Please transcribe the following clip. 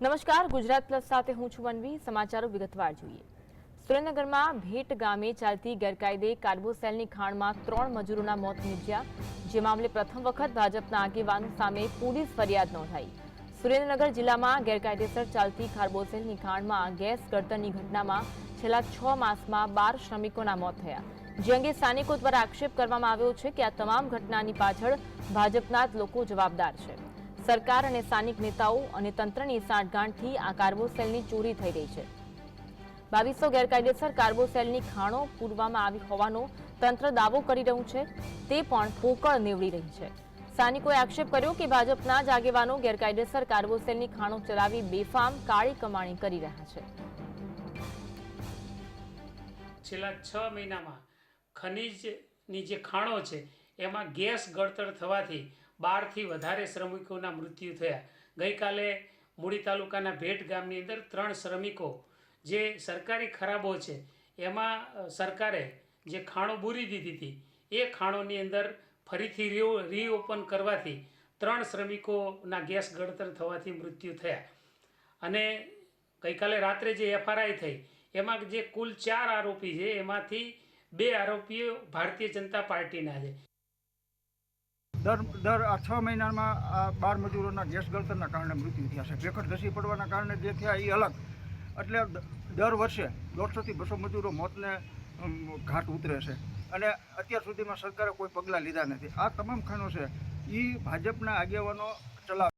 નમસ્કાર, ગુજરાત પ્લસ સાથે હું છું વનવી સમાચારો વિગતવાર જોઈએ. સુરેન્દ્રનગરમાં ભેટ ગામે ચાલતી ગેરકાયદે કાર્બોસેલની ખાણમાં ત્રણ મજૂરોના મોત નીપજ્યા. જે મામલે પ્રથમ વખત ભાજપના આગેવાનો સામે પોલીસ ફરિયાદ નોંધાઈ. સુરેન્દ્રનગર જિલ્લામાં ગેરકાયદેસર ચાલતી કાર્બોસેલની ખાણમાં ગેસ ગળતરની ઘટનામાં છેલ્લા છ માસમાં બાર શ્રમિકોના મોત થયા. જે અંગે સ્થાનિકો દ્વારા આક્ષેપ કરવામાં આવ્યો છે કે આ તમામ ઘટનાની પાછળ ભાજપના જ લોકો જવાબદાર છે. સરકાર અને સ્થાનિક નેતાઓ અને તંત્રની સાંઠગાંઠથી આ કાર્બોસેલની ચોરી થઈ રહી છે. બાવીસો ગેરકાયદેસર કાર્બોસેલની ખાણો પૂરવામાં આવી હોવાનો તંત્ર દાવો કરી રહ્યું છે. તે પણ પોકળ નીવડી રહી છે. સ્થાનિકોએ આક્ષેપ કર્યો કે ભાજપના જ આગેવાનો ગેરકાયદેસર કાર્બોસેલની ખાણો ચલાવી બેફામ કાળી કમાણી કરી રહ્યા છે. છેલ્લા છ મહિનામાં ખનિજની જે ખાણો છે, એમાં ગેસ ગળતર થવાથી બારથી વધારે શ્રમિકોના મૃત્યુ થયા. ગઈકાલે મૂડી તાલુકાના ભેટ ગામની અંદર ત્રણ શ્રમિકો જે સરકારી ખરાબો છે, એમાં સરકારે જે ખાણો બૂરી દીધી હતી, એ ખાણોની અંદર ફરીથી રી રીઓપન કરવાથી ત્રણ શ્રમિકોના ગેસ ગળતર થવાથી મૃત્યુ થયા. અને ગઈકાલે રાત્રે જે એફઆરઆઈ થઈ, એમાં જે કુલ ચાર આરોપી છે, એમાંથી બે આરોપીઓ ભારતીય જનતા પાર્ટીના છે. દર દર આ છ મહિનામાં આ બાર મજૂરોના ગેસ ગળતરના કારણે મૃત્યુ થયા છે. ભેખડ ધસી પડવાના કારણે જે થયા એ અલગ. એટલે દર વર્ષે દોઢસોથી બસો મજૂરો મોતને ઘાટ ઉતરે છે. અને અત્યાર સુધીમાં સરકારે કોઈ પગલાં લીધા નથી. આ તમામ ખાનો છે. એ ભાજપના આગેવાનો ચલાવે